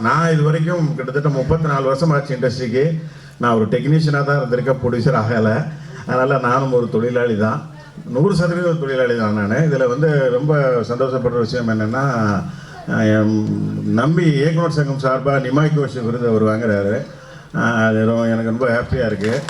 நான் இது வரைக்கும் கிட்டத்தட்ட முப்பத்தி நாலு வருஷம் ஆச்சு இண்டஸ்ட்ரிக்கு நான் ஒரு டெக்னீஷியனாக தான் இருந்திருக்கேன் ப்ரொடியூசர் ஆகலை. அதனால் நானும் ஒரு தொழிலாளி தான். நூறு சதவீதம் தொழிலாளி தான் நான். இதில் வந்து ரொம்ப சந்தோஷப்படுற விஷயம் என்னென்னா நம்பி இயக்குனர் சங்கம் சார்பாக நிமாய் கோஷி விருது அவர் வாங்குறாரு. அது ரொம்ப- எனக்கு ரொம்ப ஹாப்பியாக இருக்குது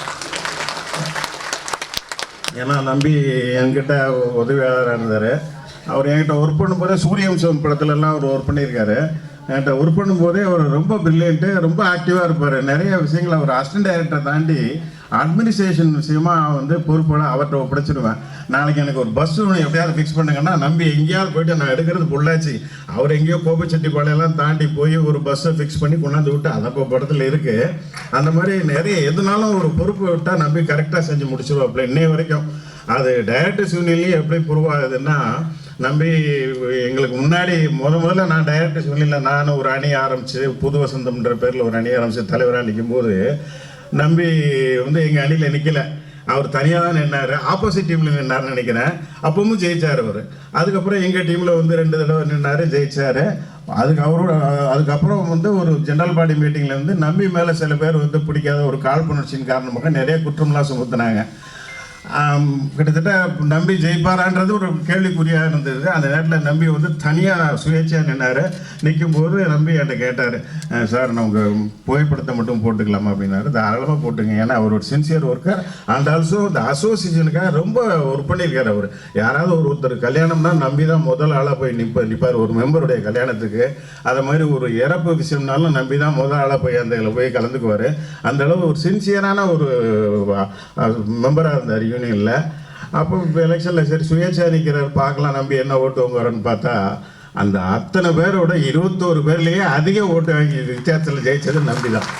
ஏன்னா நம்பி என்கிட்ட உதவியாளராக இருந்தார். அவர் என்கிட்ட ஒர்க் பண்ணும்போதே சூரியவம்சம் படத்துலலாம் அவர் ஒர்க் பண்ணியிருக்காரு. என்கிட்ட ஒர்க் பண்ணும்போதே அவர் ரொம்ப பிரில்லியண்ட்டு ரொம்ப ஆக்டிவாக இருப்பார். நிறைய விஷயங்கள் அவர் அசிஸ்டன்ட் டைரக்டரை தாண்டி அட்மினிஸ்ட்ரேஷன் விஷயமா வந்து பொறுப்போட அவர்கிட்ட ஒப்படைச்சிடுவேன் நாளைக்கு எனக்கு ஒரு பஸ் ஒன்று எப்படியாவது ஃபிக்ஸ் பண்ணுங்கன்னா நம்பி எங்கேயாவது போயிட்டு நான் எடுக்கிறது பொள்ளாச்சி. அவர் எங்கேயோ கோபிச்செட்டிப்பாளையெல்லாம் தாண்டி போய் ஒரு பஸ்ஸை ஃபிக்ஸ் பண்ணி கொண்டாந்து விட்டு அதை இப்போ படத்தில் இருக்குது அந்த மாதிரி நிறைய எதுனாலும் ஒரு பொறுப்பு விட்டால் நம்பி கரெக்டாக செஞ்சு முடிச்சிருவாப்புல இன்னைய வரைக்கும் அது டைரக்டர்ஸ் யூனியன்லேயும் எப்படி ப்ரூவ் ஆகுதுன்னா நம்பி எங்களுக்கு முன்னாடி முத முதல்ல நான் டைரக்டர் சொல்லல நான் ஒரு அணி ஆரம்பித்து புது வசந்தம்ன்ற பேரில் ஒரு அணி ஆரம்பித்து தலைவராக நிற்கும்போது நம்பி வந்து எங்கள் அணியில் நிற்கல அவர் தனியாக தான் நின்னார் ஆப்போசிட் டீமில் நின்னார்னு நினைக்கிறேன். அப்பவும் ஜெயிச்சார் அவர். அதுக்கப்புறம் எங்கள் டீமில் வந்து ரெண்டு தடவை நின்னார் ஜெயிச்சார். அதுக்கு அவரோட அதுக்கப்புறம் வந்து ஒரு ஜென்ரல் பாடி மீட்டிங்கில் வந்து நம்பி மேலே சில பேர் வந்து பிடிக்காத ஒரு காழ்ப்புணர்ச்சியின் காரணமாக நிறைய குற்றம்லாம் சுமத்துனாங்க. கிட்டத்தட்ட நம்பி ஜெயிப்பாரான்றது ஒரு கேள்விக்குறியாக இருந்தது. அந்த நேரத்தில் நம்பி வந்து தனியாக சுயேட்சையாக நின்னார். நிற்கும் போது நம்பி என்கிட்ட கேட்டார் சார் நமக்கு புகைப்படத்தை மட்டும் போட்டுக்கலாமா? அப்படின்னாரு. தாராளமாக போட்டுங்க. ஏன்னா அவர் ஒரு சின்சியர் ஒர்க்கர் அண்ட் ஆல்சோ இந்த அசோசியேஷனுக்காக ரொம்ப ஒர்க் பண்ணியிருக்கார் அவர். யாராவது ஒரு ஒருத்தர் கல்யாணம்னா நம்பி தான் முதல் ஆளாக போய் நிற்ப நிற்பார் ஒரு மெம்பருடைய கல்யாணத்துக்கு. அதை மாதிரி ஒரு இறப்பு விஷயம்னாலும் நம்பி தான் முதல் ஆளாக போய் அந்த இதில் போய் கலந்துக்குவார். அந்த அளவு ஒரு சின்சியரான ஒரு மெம்பராக இருந்தார். யூனியனில் அப்போ இப்போ எலெக்ஷனில் சரி சுயேட்சா பார்க்கலாம் நம்பி என்ன ஓட்டு வாங்குவாருன்னு பார்த்தா அந்த அத்தனை பேரோட இருபத்தோரு பேர்லேயே அதிக ஓட்டு வாங்கி வித்தியாசத்தில் ஜெயிச்சது நம்பி தான்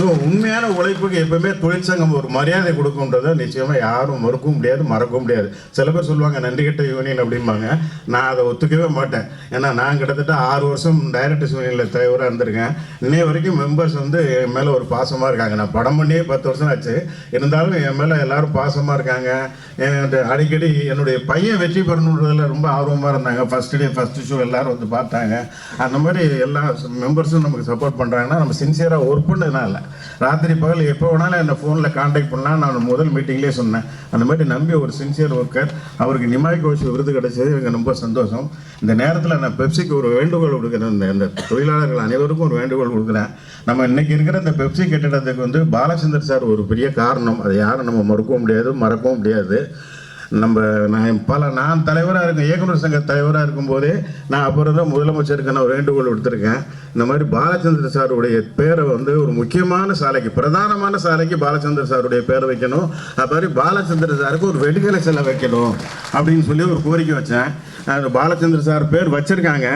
ஸோ உண்மையான உழைப்புக்கு எப்பவுமே தொழிற்சங்கம் ஒரு மரியாதை கொடுக்குன்றதை நிச்சயமாக யாரும் மறுக்கவும் முடியாது மறக்கவும் முடியாது. சில பேர் சொல்லுவாங்க நன்றி கட்ட யூனியன் அப்படிம்பாங்க. நான் அதை ஒத்துக்கவே மாட்டேன். ஏன்னா நான் கிட்டத்தட்ட ஆறு வருஷம் டைரக்டர்ஸ் யூனியனில் தலைவராக இருந்திருக்கேன். இன்னைய வரைக்கும் மெம்பர்ஸ் வந்து என் மேலே ஒரு பாசமாக இருக்காங்க. நான் படம் பண்ணியே பத்து வருஷம் ஆச்சு. இருந்தாலும் என் மேலே எல்லாரும் பாசமாக இருக்காங்க. அடிக்கடி என்னுடைய பையன் வெற்றி பெறணுன்றதில் ரொம்ப ஆர்வமாக இருந்தாங்க. ஃபஸ்ட்டு டே ஃபஸ்ட்டு ஷோ எல்லாரும் வந்து பார்த்தாங்க. அந்த மாதிரி எல்லா மெம்பர்ஸும் நமக்கு சப்போர்ட் பண்ணுறாங்கன்னா நம்ம சின்சியராக ஒர்க் பண்ணதுனால. ராத்திரி பகல் எப்போ வேணாலும் என்னை ஃபோனில் காண்டாக்ட் பண்ணலாம். நான் முதல் மீட்டிங்லேயே சொன்னேன். அந்த மாதிரி நம்பி ஒரு சின்சியர் ஒர்க்கர் அவருக்கு நிமாய் கோஷ் விருது கிடைச்சது. எனக்கு ரொம்ப சந்தோஷம். இந்த நேரத்தில் நான் பெப்சிக்கு ஒரு வேண்டுகோள் கொடுக்குறேன் இந்த இந்த தொழிலாளர்கள் அனைவருக்கும் ஒரு வேண்டுகோள் கொடுக்குறேன் நம்ம இன்றைக்கி இருக்கிற இந்த பெப்சி கட்டிடத்துக்கு வந்து பாலச்சந்தர் சார் ஒரு பெரிய காரணம். அதை யாரும் நம்ம மறுக்கவும் முடியாது மறக்கவும் முடியாது. நம்ம நான் பல நான் தலைவராக இருக்கேன் இயக்குநர் சங்க தலைவராக இருக்கும்போதே நான் அப்புறம் தான் முதலமைச்சருக்கு நான் ஒரு வேண்டுகோள் கொடுத்துருக்கேன் இந்த மாதிரி பாலச்சந்திர சாருடைய பேரை வந்து ஒரு முக்கியமான சாலைக்கு பிரதானமான சாலைக்கு பாலச்சந்திர சாருடைய பேரை வைக்கணும். அது மாதிரி பாலச்சந்திர சாருக்கு ஒரு வெடிக்கலை செல்ல வைக்கணும் அப்படின்னு சொல்லி ஒரு கோரிக்கை வச்சேன். பாலச்சந்திர சார் பேர் வச்சிருக்காங்க.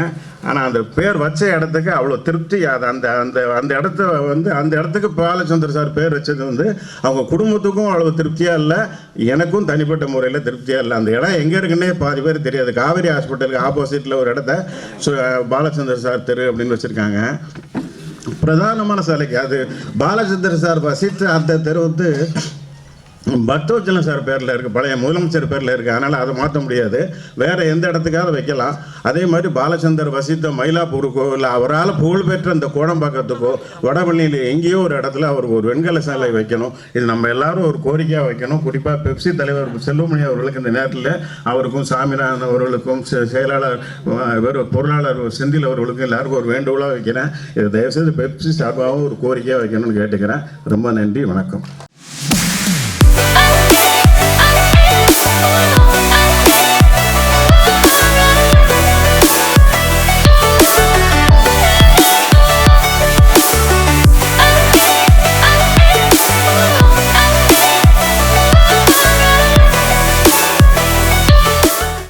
ஆனால் அந்த பேர் வச்ச இடத்துக்கு அவ்வளோ திருப்தி அது அந்த அந்த அந்த இடத்த வந்து அந்த இடத்துக்கு பாலச்சந்திர சார் பேர் வச்சது வந்து அவங்க குடும்பத்துக்கும் அவ்வளோ திருப்தியாக இல்லை எனக்கும் தனிப்பட்ட முறையில் திருப்தியாக இல்லை. அந்த இடம் எங்கே இருக்குன்னே பாதி பேர் தெரியாது. காவேரி ஹாஸ்பிட்டலுக்கு ஆப்போசிட்டில் ஒரு இடத்த சு- பாலச்சந்திர சார் தெரு அப்படின்னு வச்சுருக்காங்க. பிரதானமான சாலைக்கு அது பாலச்சந்திர சார் வசித்த அந்த தெரு வந்து பக்தவச்சலம் சார் பேரில் இருக்குது பழைய முதலமைச்சர் பேரில் இருக்குது அதனால் அதை மாற்ற முடியாது. வேறு எந்த இடத்துக்காவது வைக்கலாம். அதே மாதிரி பாலச்சந்தர் வசித்த மயிலாப்பூருக்கோ இல்லை அவரால் புகழ்பெற்ற இந்த கோடம்பாக்கத்துக்கோ வடபழனியில் எங்கேயோ ஒரு இடத்துல அவருக்கு ஒரு வெண்கல சாலை வைக்கணும். இது நம்ம எல்லாரும் ஒரு கோரிக்கையாக வைக்கணும். குறிப்பாக பெப்சி தலைவர் செல்வமணி அவர்களுக்கு இந்த நேரத்தில் அவருக்கும் சாமிநாதன் அவர்களுக்கும் செ- செயலாளர் அஹ், பொருளாளர் செந்தில் அவர்களுக்கும் எல்லாருக்கும் ஒரு வேண்டுகோளாக வைக்கிறேன். இது தயவுசெய்து பெப்சி சார்பாகவும் ஒரு கோரிக்கையாக வைக்கணும்னு கேட்டுக்கிறேன். ரொம்ப நன்றி வணக்கம்.